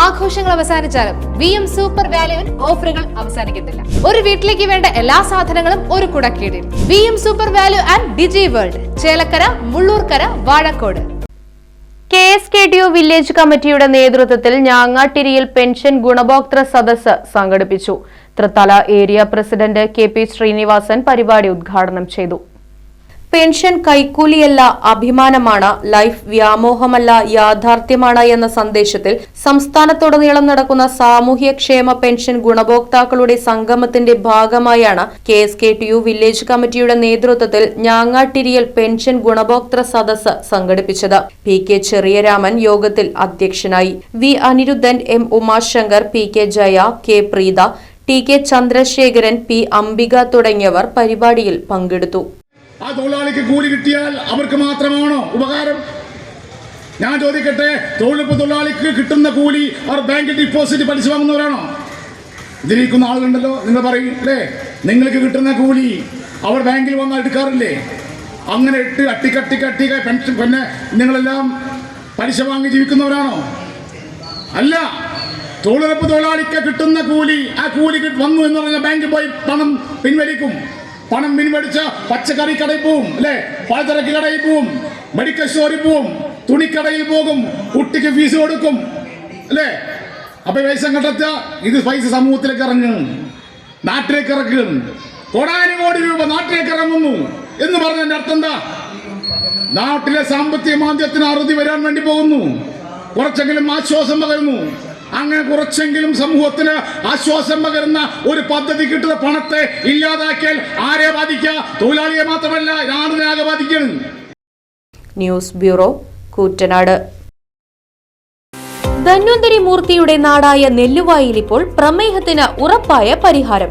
ആഘോഷങ്ങൾ അവസാനിച്ചാലും V M super വാല്യുവിൽ ഓഫറുകൾ അവസാനിക്കുന്നില്ല. ഒരു വീട്ടിലേക്ക് വേണ്ട എല്ലാ സാധനങ്ങളും ഒരു കുടക്കീടിൽ. V M super value and digi world Chelakkara Mullurkara Vazhakode. K S K T U village കമ്മിറ്റിയുടെ നേതൃത്വത്തിൽ ഞാങ്ങാട്ടിരിയിൽ പെൻഷൻ ഗുണഭോക്തൃ സദസ്സ് സംഘടിപ്പിച്ചു. Thrithala area president K P Srinivasan പരിപാടി ഉദ്ഘാടനം ചെയ്തു. പെൻഷൻ കൈക്കൂലിയല്ല അഭിമാനമാണ്. ലൈഫ് വ്യാമോഹമല്ല യാഥാർത്ഥ്യമാണ് എന്ന സന്ദേശത്തിൽ സംസ്ഥാനത്തുടനീളം നടക്കുന്ന സാമൂഹ്യക്ഷേമ പെൻഷൻ ഗുണഭോക്താക്കളുടെ സംഗമത്തിന്റെ ഭാഗമായാണ് K S K T U village കമ്മിറ്റിയുടെ നേതൃത്വത്തിൽ ഞാങ്ങാട്ടിരിയൽ പെൻഷൻ ഗുണഭോക്തൃ സദസ് സംഘടിപ്പിച്ചത്. പി കെ ചെറിയരാമൻ യോഗത്തിൽ അധ്യക്ഷനായി. V Aniruddhan M Umashankar P K Jaya K Preetha T K Chandrasekharan P Ambika തുടങ്ങിയവർ പരിപാടിയിൽ പങ്കെടുത്തു. ആ തൊഴിലാളിക്ക് കൂലി കിട്ടിയാൽ അവർക്ക് മാത്രമാണോ ഉപകാരം? ഞാൻ ചോദിക്കട്ടെ തൊഴിലുറപ്പ് തൊഴിലാളിക്ക് കിട്ടുന്ന കൂലി അവർ ബാങ്കിൽ ഡിപ്പോസിറ്റ് പലിശ വാങ്ങുന്നവരാണോ? ഇതിലിരിക്കുന്ന ആളുകളുണ്ടല്ലോ നിങ്ങൾ പറയും അല്ലേ നിങ്ങൾക്ക് കിട്ടുന്ന കൂലി അവർ ബാങ്കിൽ വന്നാൽ എടുക്കാറില്ലേ? അങ്ങനെ ഇട്ട് അട്ടിക്കട്ടിക്കട്ടി പെൻഷൻ പിന്നെ നിങ്ങളെല്ലാം പലിശ വാങ്ങി ജീവിക്കുന്നവരാണോ? അല്ല തൊഴിലുറപ്പ് തൊഴിലാളിക്ക് കിട്ടുന്ന കൂലി ആ കൂലി കിട്ട് വന്നു എന്ന് പറഞ്ഞാൽ ബാങ്കിൽ പോയി പണം പിൻവലിക്കും. പണം പിൻവലിച്ച പച്ചക്കറി കടയിൽ പോവും അല്ലെ? പലചരക്ക് കടയിൽ പോവും മെഡിക്കൽ സ്റ്റോറിൽ പോവും തുണിക്കടയിൽ പോകും കുട്ടിക്ക് ഫീസ് കൊടുക്കും അല്ലേ? അപ്പൊ പൈസ കണ്ടെത്ത ഇത് പൈസ സമൂഹത്തിലേക്ക് ഇറങ്ങും നാട്ടിലേക്ക് ഇറക്കും കോടാനുകോടി രൂപ നാട്ടിലേക്ക് ഇറങ്ങുന്നു. എന്ന് പറഞ്ഞതിന്റെ അർത്ഥം എന്താ? നാട്ടിലെ സാമ്പത്തിക മാന്ദ്യത്തിന് അറുതി വരാൻ വേണ്ടി പോകുന്നു. കുറച്ചെങ്കിലും ആശ്വാസം പകരുന്നു. അങ്ങനെ കുറച്ചെങ്കിലും സമൂഹത്തിന് ആശ്വാസം പകരുന്ന ഒരു പദ്ധതി കിട്ടുന്ന പണത്തെ ഇല്ലാതാക്കിയാൽ ആരെ ബാധിക്കുക? തൊഴിലാളിയെ മാത്രമല്ല നാടിനാകെ ബാധിക്കണം. News bureau Koottanad. ധന്വന്തരി മൂർത്തിയുടെ നാടായ നെല്ലുവായിൽ ഇപ്പോൾ പ്രമേഹത്തിന് ഉറപ്പായ പരിഹാരം.